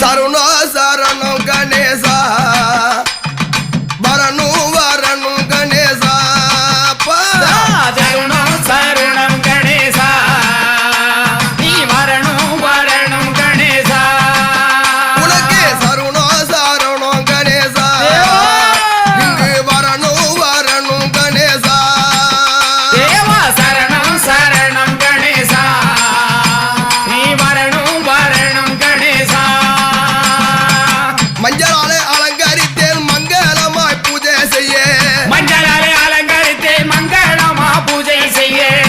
సరుణో సరణం Ganesha say yeah.